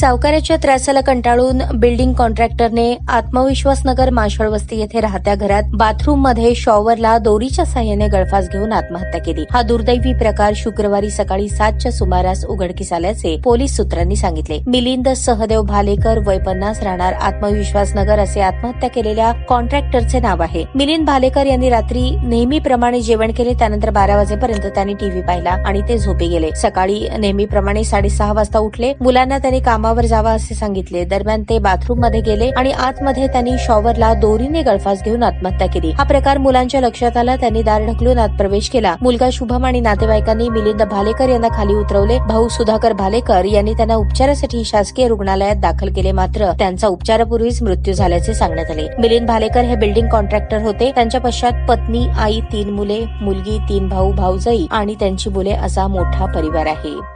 सावकाराच्या त्रासाला कंटाळून बिल्डिंग कॉन्ट्रॅक्टरने आत्मविश्वास नगर माशळ वस्ती येथे राहत्या घरात बाथरूममध्ये शॉवरला दोरीच्या साह्याने गळफास घेऊन आत्महत्या केली. हा दुर्दैवी प्रकार शुक्रवारी सकाळी सातच्या सुमारास उघडकीस आल्याचे पोलीस सूत्रांनी सांगितले. मिलिंद सहदेव भालेकर वय पन्नास राहणार आत्मविश्वास नगर असे आत्महत्या केलेल्या कॉन्ट्रॅक्टरचे नाव आहे. मिलिंद भालेकर यांनी रात्री नेहमीप्रमाणे जेवण केले त्यानंतर बारा वाजेपर्यंत त्यांनी टीव्ही पाहिला आणि ते झोपी गेले. सकाळी नेहमीप्रमाणे साडेसहा वाजता उठले. मुलांना त्यांनी कामावर जावा असे सांगितले. दरम्यान ते बाथरूममध्ये गेले आणि आतमध्ये त्यांनी शॉवरला दोरीने गळफास घेऊन आत्महत्या केली. हा प्रकार मुलांच्या लक्षात आला. त्यांनी दार ढकलून आत प्रवेश केला. मुलगा शुभम आणि नातेवाईकांनी मिलिंद भालेकर यांना खाली उतरवले. भाऊ सुधाकर भालेकर यांनी त्यांना उपचारासाठी शासकीय रुग्णालयात दाखल केले. मात्र त्यांचा उपचारापूर्वीच मृत्यू झाल्याचे सांगण्यात आले. मिलिंद भालेकर हे बिल्डिंग कॉन्ट्रॅक्टर होते. त्यांच्या पश्चात पत्नी आई तीन मुले मुलगी तीन भाऊ भाऊजाई आणि त्यांची मुले असा मोठा परिवार आहे.